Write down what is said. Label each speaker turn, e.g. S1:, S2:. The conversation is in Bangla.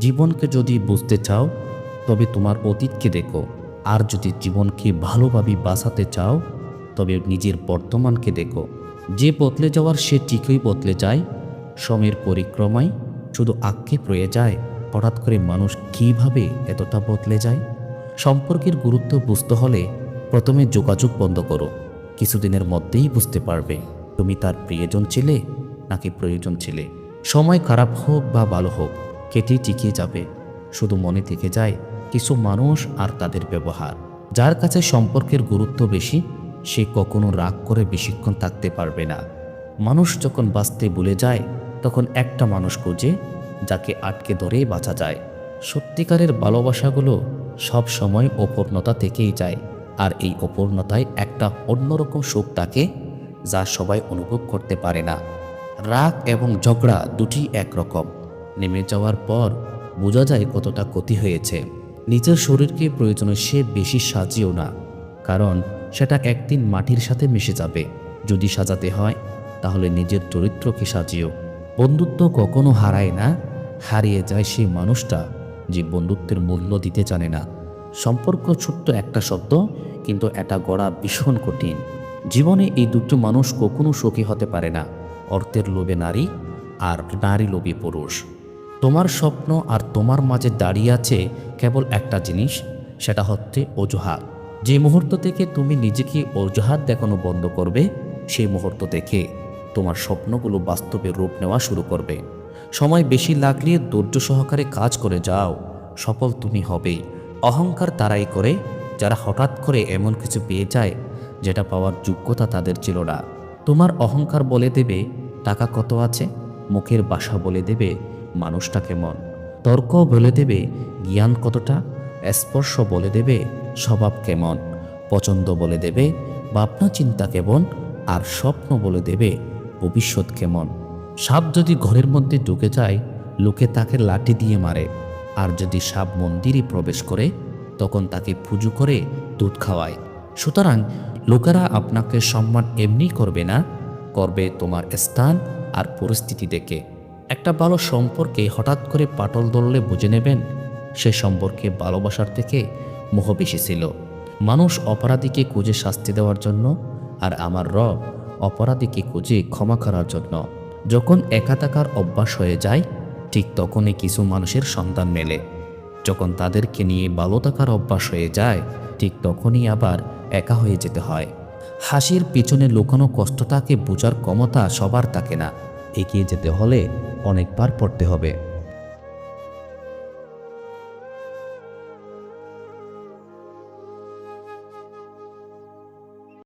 S1: জীবনকে যদি বুঝতে চাও, তবে তোমার অতীতকে দেখো। আর যদি জীবনকে ভালোভাবে বাঁচাতে চাও, তবে নিজের বর্তমানকে দেখো। যে বদলে যাওয়ার সে ঠিকই বদলে যায়। সময়ের পরিক্রমায় শুধু আক্ষেপ রয়ে যায়। হঠাৎ করে মানুষ কীভাবে এতটা বদলে যায়? সম্পর্কের গুরুত্ব বুঝতে হলে প্রথমে যোগাযোগ বন্ধ করো। কিছুদিনের মধ্যেই বুঝতে পারবে, তুমি তার প্রিয়জন ছিলে নাকি প্রয়োজন ছিলে। সময় খারাপ হোক বা ভালো হোক কেটেই টিকিয়ে যাবে। শুধু মনে থেকে যায়, কিছু মানুষ আর তাদের ব্যবহার। যার কাছে সম্পর্কের গুরুত্ব বেশি, সে কখনো রাগ করে বেশিক্ষণ থাকতে পারবে না। মানুষ যখন বাঁচতে ভুলে যায়, তখন একটা মানুষ খোঁজে, যাকে আটকে ধরেই বাঁচা যায়। সত্যিকারের ভালোবাসাগুলো সব সময় অপূর্ণতা থেকেই যায়, আর এই অপূর্ণতায় একটা অন্যরকম সুখ থাকে, যা সবাই অনুভব করতে পারে না। রাগ এবং ঝগড়া দুটি একরকম। নেমে যাওয়ার পর বোঝা যায় কতটা ক্ষতি হয়েছে। নিজের শরীরকে প্রয়োজনে সে বেশি সাজিও না, কারণ সেটা একদিন মাটির সাথে মিশে যাবে। যদি সাজাতে হয়, তাহলে নিজের চরিত্রকে সাজিও। বন্ধুত্ব কখনো হারায় না, হারিয়ে যায় সেই মানুষটা যে বন্ধুত্বের মূল্য দিতে জানে না। সম্পর্ক ছোট্ট একটা শব্দ, কিন্তু এটা গড়া ভীষণ কঠিন। জীবনে এই দুটো মানুষ কখনো সুখী হতে পারে না। অর্থের লোভে নারী আর নারী লোভে পুরুষ। তোমার স্বপ্ন আর তোমার মাঝে দাঁড়িয়ে আছে কেবল একটা জিনিস, সেটা হচ্ছে অজুহাত। যে মুহূর্ত থেকে তুমি নিজেকে অজুহাত দেখানো বন্ধ করবে, সেই মুহূর্ত থেকে তোমার স্বপ্নগুলো বাস্তবে রূপ নেওয়া শুরু করবে। সময় বেশি লাগলে ধৈর্য সহকারে কাজ করে যাও। সফল তুমি হবেই অহংকার তারাই করে, যারা হঠাৎ করে এমন কিছু পেয়ে যায়, যেটা পাওয়ার যোগ্যতা তাদের ছিল না। তোমার অহংকার বলে দেবে, টাকা কত আছে? মুখের বাসা বলে দেবে মানুষটা কেমন তর্ক বলে দেবে, জ্ঞান কতটা? স্পর্শ বলে দেবে, স্বভাব কেমন? পছন্দ বলে দেবে, ভাবনা চিন্তা কেমন? আর স্বপ্ন বলে দেবে, ভবিষ্যৎ কেমন? সাপ যদি ঘরের মধ্যে ঢুকে যায়, লোকে তাকে লাঠি দিয়ে মারে। আর যদি সাপ মন্দিরে প্রবেশ করে, তখন তাকে পুজো করে দুধ খাওয়ায়। সুতরাং লোকেরা আপনাকে সম্মান এমনি করবে না, করবে তোমার স্থান আর পরিস্থিতি দেখে। একটা ভালো সম্পর্কে হঠাৎ করে পাটল ধরলে বুঝে নেবেন, সে সম্পর্কে ভালোবাসার থেকে মোহ বেশি ছিল। মানুষ অপরাধীকে খুঁজে শাস্তি দেওয়ার জন্য আর আমার রব অপরাধীকে খুঁজে ক্ষমা করার জন্য। যখন একা থাকার অভ্যাস হয়ে যায়, ঠিক তখনই কিছু মানুষের সন্তান মেলে। যখন তাদেরকে নিয়ে ভালো থাকার অভ্যাস হয়ে যায়, ঠিক তখনই আবার একা হয়ে যেতে হয়। হাসির পিছনে লুকানো কষ্টটাকে বোঝার ক্ষমতা সবার থাকে না। এগিয়ে যেতে হলে অনেকবার পড়তে হবে।